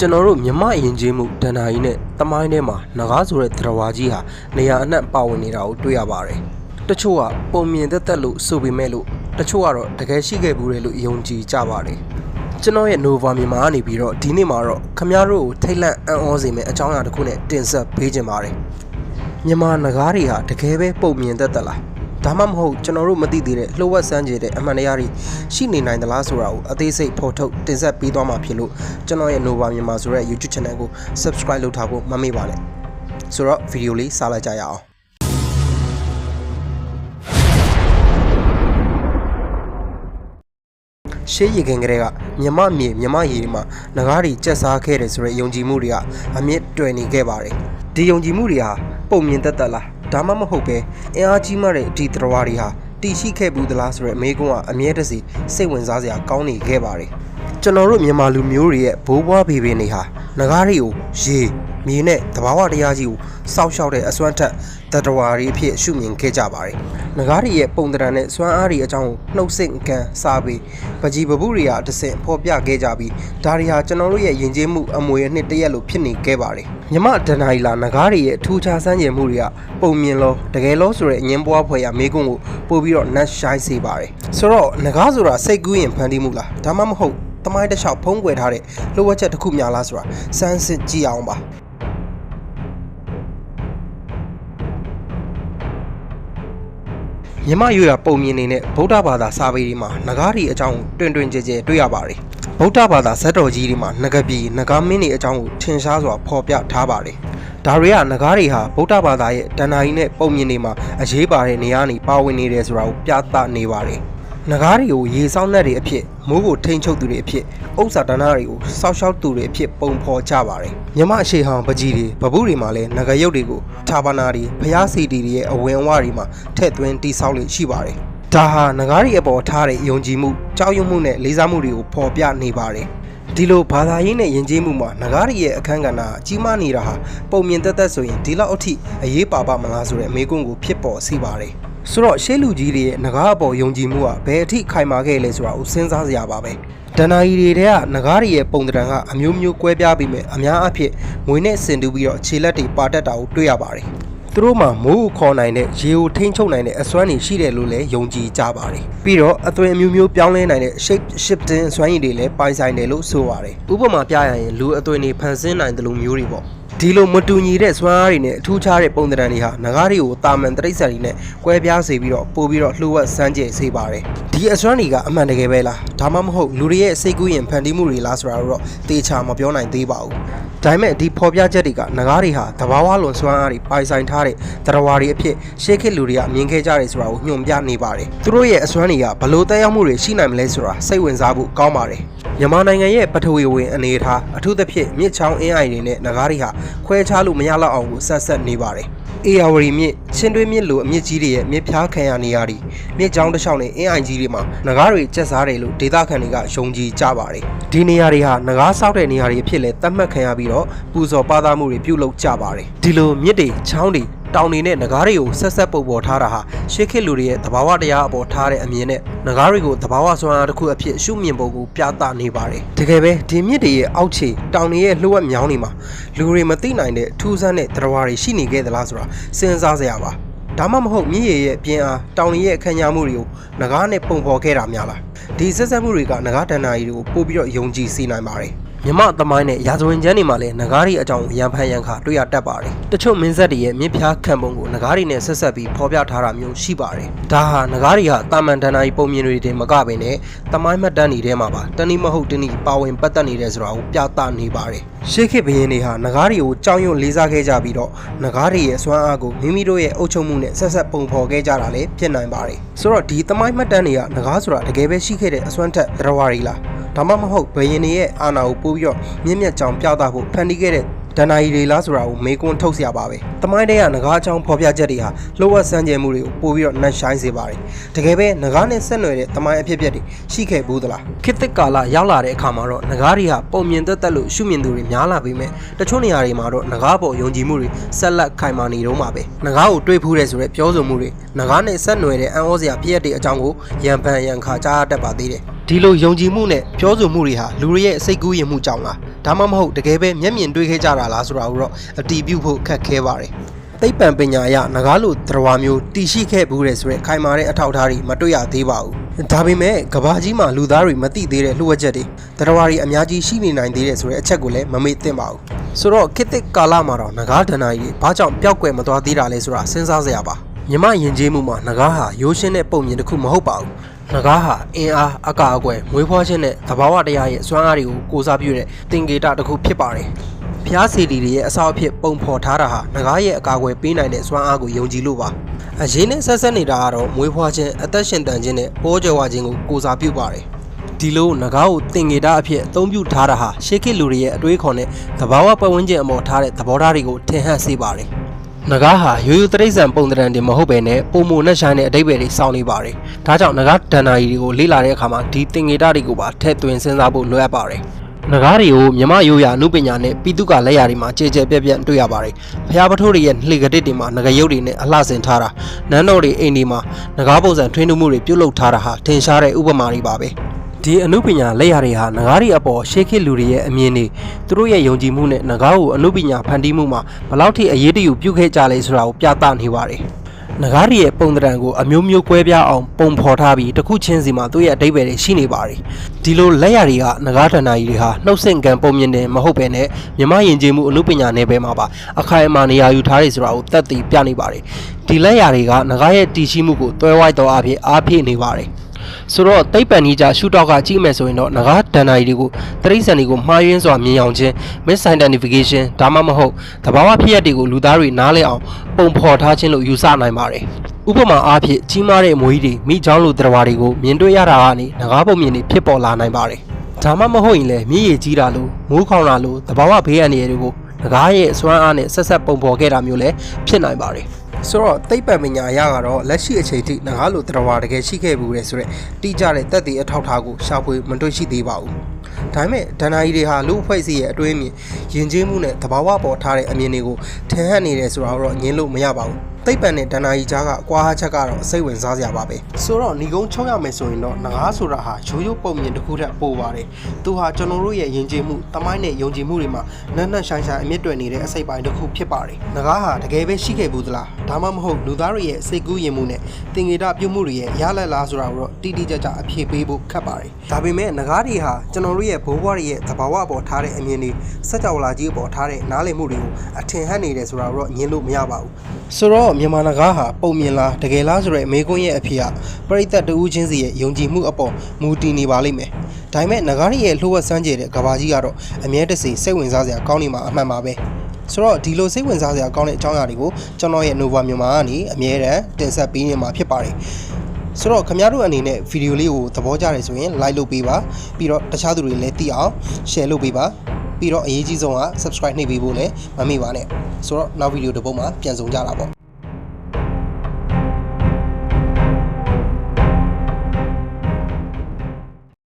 ကျွန်တော်တို့မြမယဉ်ကျေးမှုဒဏ္ဍာရီနဲ့တမိုင်းထဲမှာငကားဆိုတဲ့သရဝါကြီးဟာနေရာအနှံ့ပါဝင်နေတာကိုတွေ့ရပါတယ်။တချို့ကပုံမြင်သက်သက်လို့ဆိုပေမဲ့လို့တချို့ကတော့တကယ်ရှိခဲ့ဘူးတယ်လို့ယုံကြည်ကြပါတယ်။ကျွန်တော်ရဲ့ Nova မြန်မာကနေပြီးတော့ဒီနေ့မှာတော့ခမရတို့ကိုထိတ်လန့်အံ့ဩစေမယ့်အကြောင်းအရာတစ်ခုနဲ့တင်ဆက်ပေးခြင်းပါတယ်။မြန်မာငကားတွေဟာတကယ်ပဲပုံမြင်သက်သက်လား။ ဒါမှမဟုတ်ကျွန်တော်တို့မသိသေးတဲ့လှုပ်ဝက်စမ်းကြတဲ့အမှန်တရားတွေရှိနေနိုင်သလားဆိုတာကိုအသေးစိတ်ဖော်ထုတ်တင်ဆက်ပေးသွားမှာဖြစ်လို့ကျွန်တော်ရဲ့ Nova မြန်မာဆိုတဲ့ YouTube Channel ကို Subscribe လုပ်ထားဖို့မမေ့ပါနဲ့ဆိုတော့ဗီဒီယိုလေးစားလိုက်ကြရအောင်ရှေးရေခင်ကလေးကမြမမြေမြမရေတွေမှာငကားတွေကြက်စားခဲ့တယ်ဆိုတဲ့ယုံကြည်မှုတွေကအမြင့်တွယ်နေခဲ့ပါတယ်ဒီယုံကြည်မှုတွေဟာပုံမြင်သက်သက်လား ဒါမှမဟုတ်ပဲအင်အားကြီးမှတဲ့ဒီသတ္တဝါတွေဟာတည်ရှိခဲ့ဘူးသလားဆိုတဲ့အမေးခွန်းကအမြဲတစေစိတ်ဝင်စားစရာကောင်းနေခဲ့ပါတယ် ကျွန်တော်တို့မြန်မာလူမျိုးတွေရဲ့ဘိုးဘွားဘေဘင်းတွေဟာငကားတွေကိုရေမြေနဲ့တဘာဝတရားကြီးကိုစောက်ရှောက်တဲ့အစွမ်းထက်တတဝါတွေအဖြစ်ရှုမြင်ခဲ့ကြပါတယ်။ငကားတွေရဲ့ပုံတံနဲ့စွမ်းအားတွေအကြောင်းကိုနှုတ်ဆက်ကန်စားပြီးပကြီးပပုတွေကတဆင့်ဖော်ပြခဲ့ကြပြီးဒါတွေဟာကျွန်တော်တို့ရဲ့ယဉ်ကျေးမှုအမွေအနှစ်တစ်ရက်လိုဖြစ်နေခဲ့ပါတယ်။မြမဒဏ္ဍာရီလာငကားတွေရဲ့အထူးခြားစမ်းကြယ်မှုတွေကပုံမြင်လို့တကယ်လို့ဆိုတဲ့အငင်းပွားဖွယ်ရမေးခွန်းကိုပို့ပြီးတော့နတ်ရှိုင်းစေပါတယ်။ဆိုတော့ငကားဆိုတာစိတ်ကူးရင်ဖန်တီးမှုလားဒါမှမဟုတ်တ မိုင်းတစ်လျှောက်ဖုံးကွယ်ထားတဲ့လိုဝက်ချက်တစ်ခုများလားဆိုတာစမ်းစစ်ကြည့်အောင်ပါမြမရွရပုံမြင်နေတဲ့ဗုဒ္ဓဘာသာစာပေတွေမှာငကားတွေအကြောင်းတွင်တွင်ကြဲကြဲတွေ့ရပါတယ်ဗုဒ္ဓဘာသာဇတ်တော်ကြီးတွေမှာငကပီငကားမင်းတွေအကြောင်းကိုထင်ရှားစွာဖော်ပြထားပါတယ်ဒါတွေကငကားတွေဟာဗုဒ္ဓဘာသာရဲ့တဏ္ဍာကြီးနဲ့ပုံမြင်တွေမှာအရေးပါတဲ့နေရာနေပါဝင်နေတယ်ဆိုတာကိုပြသနေပါတယ် ငကားတွေကိုရေဆောင်တဲ့တွေအဖြစ်မိုးကိုထိန်ချုပ်သူတွေအဖြစ်ဥစ္စာတဏ္ဍာတွေကိုစောက်ရှောက်သူတွေအဖြစ်ပုံဖော်ကြပါတယ်မြမအရှိဟောင်ပကြီးတွေဗပုတွေမှာလည်းငကရုပ်တွေကိုဌာပနာတွေဖျားစီတီတွေရဲ့အဝင်အဝတွေမှာထည့်သွင်းတိဆောက်လို့ရှိပါတယ်ဒါဟာငကားတွေအပေါ်ထားတဲ့ယုံကြည်မှုကြောက်ရွံ့မှုနဲ့လေးစားမှုတွေကိုဖော်ပြနေပါတယ်ဒီလိုဘာသာရေးနဲ့ယဉ်ကျေးမှုမှာငကားရီရဲ့အခန်းကဏ္ဍအကြီးမားနေတာဟာပုံမြင်သက်သက်ဆိုရင်ဒီလောက်အထိအရေးပါပါမလားဆိုတဲ့အမေးခွန်းကိုဖြစ်ပေါ်စေပါတယ် ဆိုတော့ရှေးလူကြီးတွေရဲ့ငကားအပေါ်ယုံကြည်မှုကဘယ်အထိခိုင်မာခဲ့လဲဆိုတာကိုစဉ်းစားစရာပါပဲဒဏ္ဍာရီတွေတဲ့ကငကားရီရဲ့ပုံတံကအမျိုးမျိုးကွဲပြားပြီးမြအများအဖြစ်ငွေနဲ့ဆင်တူပြီးတော့ခြေလက်တွေပါတက်တာကိုတွေ့ရပါတယ်သူတို့မှာမိုးကိုခေါ်နိုင်တဲ့ရေကိုထိန်းချုပ်နိုင်တဲ့အစွမ်းတွေရှိတယ်လို့လည်းယုံကြည်ကြပါတယ်ပြီးတော့အသွင်အမျိုးမျိုးပြောင်းလဲနိုင်တဲ့ shape shifting စွမ်းရည်တွေလည်းပိုင်ဆိုင်တယ်လို့ဆိုပါတယ်ဥပမာပြရရင်လူအသွင်တွေဖန်ဆင်းနိုင်တယ်လို့မျိုးတွေပေါ့ ဒီလိုမတူညီတဲ့စွမ်းအားတွေနဲ့အထူးခြားတဲ့ပုံသဏ္ဍာန်တွေဟာငကားတွေကိုတာမန်တရိစ္ဆာန်တွေနဲ့ကွဲပြားစေပြီးတော့ပို့ပြီးတော့လှုပ်ဝက်စမ်းကြယ်စေပါတယ်ဒီအစွမ်းတွေကအမှန်တကယ်ပဲလားဒါမှမဟုတ်လူတွေရဲ့စိတ်ကူးရင်ဖန်တီးမှုတွေလားဆိုတာတော့တေချာမပြောနိုင်သေးပါဘူးဒါပေမဲ့ဒီဖော်ပြချက်တွေကငကားတွေဟာတဘာဝလွန်စွမ်းအားတွေပိုင်ဆိုင်ထားတဲ့တရားတွေအဖြစ်ရှေးခေတ်လူတွေကမြင်ခဲ့ကြတယ်ဆိုတာကိုညွှန်ပြနေပါတယ်သူတို့ရဲ့အစွမ်းတွေကဘလို့တက်ရောက်မှုတွေရှိနိုင်မလဲဆိုတာစိတ်ဝင်စားဖို့ကောင်းပါတယ်မြန်မာနိုင်ငံရဲ့ပထဝီဝင်အနေအထားအထူးသဖြင့်မြစ်ချောင်းအင်းအိုင်တွေနဲ့ငကားတွေဟာခွဲခြားလို့မရတော့အောင်ကိုဆက်ဆက်နေပါတယ် အေယာဝရီမြစ်ချင်းတွင်းမြစ်လိုအမြစ်ကြီးတွေရဲ့မြစ်ဖျားခံရနေရသည်မြစ်ကြောင်းတစ်လျှောက်နဲ့အင်းအိုင်ကြီးတွေမှာငကားတွေကျက်စားတယ်လို့ဒေသခံတွေကယုံကြည်ကြပါတယ်ဒီနေရာတွေဟာငကားဆောက်တဲ့နေရာတွေအဖြစ်လဲသတ်မှတ်ခံရပြီးတော့ပူဇော်ပါသမှုတွေပြုလုပ်ကြပါတယ်ဒီလိုမြစ်တွေချောင်းတွေ တောင်တွေနဲ့ငကားတွေကိုဆက်ဆက်ပုတ်ပေါ်ထားတာဟာရှေးခေတ်လူတွေရဲ့သဘာဝတရားအပေါ်ထားတဲ့အမြင်နဲ့ငကားတွေကိုသဘာဝစွမ်းအားတစ်ခုအဖြစ်ရှုမြင်ပုံကိုပြသနေပါတယ်တကယ်ပဲဒီမြစ်တွေရဲ့အောက်ခြေတောင်တွေရဲ့လှုပ်ဝက်မြောင်းတွေမှာလူတွေမသိနိုင်တဲ့ထူးဆန်းတဲ့တရားတွေရှိနေခဲ့သလားဆိုတာစဉ်းစားစရာပါဒါမှမဟုတ်မြစ်ရည်ရဲ့ပြင်းအားတောင်ရည်ရဲ့အခမ်းအနားမှုတွေကိုငကားနဲ့ပုံဖော်ခဲ့တာများလားဒီဆက်ဆက်မှုတွေကငကားတဏ္ဍာရီတွေကိုပို့ပြီးတော့ယုံကြည်စေနိုင်ပါတယ် မြမသမိုင်းနဲ့ရာဇဝင်ကျမ်းတွေမှာလည်းငကားရီအကြောင်းရံဖန်ရံခါတွေ့ရတတ်ပါတယ်။တချို့မင်းဆက်တွေရဲ့မြစ်ဖျားခံပုံကိုငကားရီနဲ့ဆက်ဆက်ပြီးဖော်ပြထားတာမျိုးရှိပါတယ်။ဒါဟာငကားရီဟာတာမန်တန်နာရီပုံမြင်တွေတင်မကပင်နဲ့သမိုင်းမှတ်တမ်းတွေထဲမှာပါတနည်းမဟုတ်တနည်းပါဝင်ပတ်သက်နေတယ်ဆိုတာကိုပြသနေပါတယ်။ရှေးခေတ်ဘရင်တွေဟာငကားရီကိုကြောင်းရွံ့လေးစားခဲ့ကြပြီးတော့ငကားရီရဲ့စွမ်းအားကိုမိမိတို့ရဲ့အုပ်ချုပ်မှုနဲ့ဆက်ဆက်ပုံဖော်ခဲ့ကြတာလည်းဖြစ်နိုင်ပါတယ်။ဆိုတော့ဒီသမိုင်းမှတ်တမ်းတွေကငကားဆိုတာတကယ်ပဲရှိခဲ့တဲ့အစွမ်းထက်တရားရီလား။ ဒါမှမဟုတ်ဘယင်တွေရဲ့အာဏာကိုပိုးပြီးတော့မြင့်မြတ်ကြောင်ပြသဖို့ဖန်တီးခဲ့တဲ့ ဒဏ္ဍာရီတွေလားဆိုတာကိုမေးခွန်းထုတ်စရာပါပဲ။တမိုင်းတဲ့ကငကားချောင်းဖော်ပြချက်တွေဟာလှုပ်ဝက်ဆန်းကျင်မှုတွေကိုပို့ပြီးတော့နှက်ရှိုင်းစေပါတယ်။တကယ်ပဲငကားနဲ့ဆက်နွယ်တဲ့တမိုင်းအဖြစ်အပျက်တွေရှိခဲ့ဘူးသလား။ခေတ်သစ်ကာလရောက်လာတဲ့အခါမှာတော့ငကားတွေဟာပုံမြင်သက်သက်လို့ရှုမြင်သူတွေများလာပေမဲ့တချို့နေရာတွေမှာတော့ငကားပေါ်ယုံကြည်မှုတွေဆက်လက်ခိုင်မာနေတော့မှာပဲ။ငကားကိုတွေးဖူးတယ်ဆိုတဲ့ပြောဆိုမှုတွေငကားနဲ့ဆက်နွယ်တဲ့အံဩစရာဖြစ်ရတဲ့အကြောင်းကိုရံပန်ရံခါကြားတတ်ပါသေးတယ်။ဒီလိုယုံကြည်မှုနဲ့ပြောဆိုမှုတွေဟာလူတွေရဲ့စိတ်ကူးယဉ်မှုကြောင့်လား ဒါမှမဟုတ်တကယ်ပဲမျက်မြင်တွေ့ခဲ့ကြတာလားဆိုတာကိုတော့အတီးပြုတ်ဖို့ခက်ခဲပါတယ်သိပ္ပံပညာအရငကားလိုသရဝါမျိုးတည်ရှိခဲ့ဘူးတဲ့ဆိုရက်ခိုင်မာတဲ့အထောက်အထားတွေမတွေ့ရသေးပါဘူးဒါပေမဲ့ကဘာကြီးမှာလူသားတွေမသိသေးတဲ့လှုပ်ဝက်ချက်တွေသရဝါတွေအများကြီးရှိနေနိုင်သေးတဲ့ဆိုတဲ့အချက်ကိုလည်းမမေ့သင့်ပါဘူးဆိုတော့ခေတ်သစ်ကာလမှာတော့ငကားဒဏ္ဍာရီတွေဘာကြောင့်ပျောက်ကွယ်မသွားသေးတာလဲဆိုတာစဉ်းစားစရာပါမြမယဉ်ကျေးမှုမှာငကားဟာရိုးရှင်းတဲ့ပုံမြင်တစ်ခုမဟုတ်ပါဘူး ငကားဟာအင်အားအကာအကွယ်မွေးဖွားခြင်းနဲ့သဘာဝတရားရဲ့စွမ်းအားတွေကိုကိုးစားပြုတဲ့သင်္ကေတတစ်ခုဖြစ်ပါတယ်။ဖျားစီလီတွေရဲ့အဆောက်အဖြစ်ပုံဖော်ထားတာဟာငကားရဲ့အကာအကွယ်ပေးနိုင်တဲ့စွမ်းအားကိုယုံကြည်လို့ပါ။အရင်နဲ့ဆက်ဆက်နေတာကတော့မွေးဖွားခြင်းအသက်ရှင်တန်ခြင်းနဲ့ပိုးကြွယ်ဝခြင်းကိုကိုးစားပြုပါတယ်။ဒီလိုငကားကိုသင်္ကေတအဖြစ်အသုံးပြုထားတာဟာရှေးခေတ်လူတွေရဲ့အတွေးခေါ်နဲ့သဘာဝပတ်ဝန်းကျင်အပေါ်ထားတဲ့သဘောထားတွေကိုထင်ဟပ်စေပါတယ်။ နဂါးဟာရိုးရိုးတရိษံပုံသဏ္ဍာန်တွေမဟုတ်ဘဲနဲ့ပုံမနဲ့ဆိုင်တဲ့အတိတ်ပဲတွေစောင့်နေပါတယ်။ဒါကြောင့်နဂါးဒဏ္ဍာရီတွေကိုလေ့လာတဲ့အခါမှာဒီသင်္ကေတတွေကိုပါထည့်သွင်းစဉ်းစားဖို့လိုအပ်ပါတယ်။နဂါးတွေကိုမြမရိုးရာအမှုပညာနဲ့ပိတုကလက်ရာတွေမှာကြဲကြဲပြက်ပြက်တွေ့ရပါတယ်။ဖျားပထိုးတွေရဲ့လှေကတစ်တွေမှာငကရုပ်တွေနဲ့အလှဆင်ထားတာနန်းတော်တွေအိမ်တွေမှာနဂါးပုံစံထွင်းထူးမှုတွေပြုလုပ်ထားတာဟာထင်ရှားတဲ့ဥပမာတွေပါပဲ။ ဒီအနုပညာလက်ရာတွေဟာငကားရီအပေါ်ရှေးခေတ်လူတွေရဲ့အမြင်တွေသူတို့ရဲ့ယုံကြည်မှုနဲ့ငကားကိုအနုပညာဖန်တီးမှုမှာဘယ်လောက်ထိအရေးတယူပြုခဲ့ကြလဲဆိုတာကိုပြသနေပါတယ်။ငကားရီရဲ့ပုံသဏ္ဍာန်ကိုအမျိုးမျိုးကွဲပြားအောင်ပုံဖော်ထားပြီးတစ်ခုချင်းစီမှာသူ့ရဲ့အတိတ်ပဲတွေရှိနေပါတယ်။ဒီလိုလက်ရာတွေကငကားတဏ္ဍာကြီးတွေဟာနှုတ်ဆင့်ကံပုံမြင်တယ်မဟုတ်ပဲနဲ့မြမယဉ်ကျေးမှုအနုပညာနယ်ပယ်မှာပါအခိုင်အမာနေရာယူထားတယ်ဆိုတာကိုသက်သေပြနေပါတယ်။ဒီလက်ရာတွေကငကားရဲ့တည်ရှိမှုကိုတွဲဝိုက်တော့အဖြစ်အားဖြည့်နေပါတယ်။ ဆိုတော့တိတ်ပန်ကြီးကြရှုထောက်ကကြည့်မယ်ဆိုရင်တော့ငကားဒဏ္ဍာရီတွေကိုတရိษံတွေကိုမှားယွင်းစွာမြင်အောင်ခြင်း misidentification ဒါမှမဟုတ်သဘာဝဖြစ်ရပ်တွေကိုလူသားတွေနားလည်အောင်ပုံဖော်ထားခြင်းလို့ယူဆနိုင်ပါတယ်ဥပမာအားဖြင့်ကြီးမားတဲ့အမွေးတွေမိချောင်းလိုသတ္တဝါတွေကိုမြင်တွေ့ရတာကနေငကားပုံမြင်တွေဖြစ်ပေါ်လာနိုင်ပါတယ်ဒါမှမဟုတ်ရင်လည်းမြည်ရည်ကြီးတာလို့မိုးခေါင်တာလို့သဘာဝဘေးအန္တရာယ်တွေကိုငကားရဲ့အစွမ်းအားနဲ့ဆက်ဆက်ပုံဖော်ခဲ့တာမျိုးလည်းဖြစ်နိုင်ပါတယ် ဆိုတော့သိပ္ပံပညာအရကတော့လက်ရှိအချိန်ထိငကားလိုတရားဝါတကယ်ရှိခဲ့ဘူးလေဆိုတော့တိကျတဲ့တက်သေးအထောက်အထားကိုရှာဖွေမတွေ့ရှိသေးပါဘူး။ဒါပေမဲ့ဒဏ္ဍာရီတွေဟာလူ့အဖွဲ့အစည်းရဲ့အတွင်းမြင်ယဉ်ကျေးမှုနဲ့သဘာဝပေါ်ထားတဲ့အမြင်တွေကိုထင်ဟပ်နေတယ်ဆိုတာတော့ငြင်းလို့မရပါဘူး။သိပ္ပံနဲ့ဒဏ္ဍာရီကြားကအကွာဟချက်ကတော့စိတ်ဝင်စားစရာပါပဲ။ဆိုတော့ညီကုန်းချုံရမယ်ဆိုရင်တော့ငကားဆိုတာဟာရိုးရိုးပုံမြင်တစ်ခုတည်းပို့ပါတယ်။သူဟာကျွန်တော်တို့ရဲ့ယဉ်ကျေးမှုတမိုင်းနဲ့ယုံကြည်မှုတွေမှာနက်နက်ရှိုင်းရှိုင်းအမြင့်တွယ်နေတဲ့အစိတ်ပိုင်းတစ်ခုဖြစ်ပါတယ်။ငကားဟာတကယ်ပဲရှိခဲ့ဘူးသလား။ဒါမှမဟုတ်လူသားတွေရဲ့စိတ်ကူးယဉ်မှုနဲ့တင်ငေတာပြုမှုတွေရဲ့ရလက်လားဆိုတာကိုတော့တိတိကျကျအဖြေပေးဖို့ခက်ပါတယ်။ဒါပေမဲ့ငကားတွေဟာကျွန်တော်တို့ရဲ့ဘိုးဘွားတွေရဲ့သဘာဝအပေါ်ထားတဲ့အမြင်တွေစက်ကြောလာကြီးအပေါ်ထားတဲ့နားလည်မှုတွေကိုအထင်ဟပ်နေတယ်ဆိုတာကိုတော့ညင်းလို့မရပါဘူး။ဆိုတော့မြန်မာငကားဟာပုံမြင်လားတကယ်လားဆိုတဲ့မေးခွန်းရဲ့အဖြေကပရိသတ်တဦးချင်းစီရဲ့ယုံကြည်မှုအပေါ်မူတည်နေပါလိမ့်မယ်။ဒါပေမဲ့ငကားတွေရဲ့လှုပ်ဝက်ဆန်းကျဲတဲ့ကဘာကြီးကတော့အမြဲတစေစိတ်ဝင်စားစရာကောင်းနေမှာအမှန်ပါပဲ။ဆိုတော့ဒီလိုစိတ်ဝင်စားစရာကောင်းတဲ့အကြောင်းအရာတွေကိုကျွန်တော်ရဲ့ Nova မြန်မာကနေအမြဲတမ်းတင်ဆက်ပေးနေမှာဖြစ်ပါတယ်။ဆိုတော့ခင်ဗျားတို့အနေနဲ့ဗီဒီယိုလေးကိုသဘောကျတယ်ဆိုရင် like လုပ်ပေးပါပြီးတော့တခြားသူတွေလည်းသိအောင် share လုပ်ပေးပါပြီးတော့အရေးကြီးဆုံးက subscribe နှိပ်ပေးဖို့လည်းမမေ့ပါနဲ့ဆိုတော့နောက်ဗီဒီယိုတစ်ပုဒ်မှာပြန်ဆောင်ကြတာပေါ့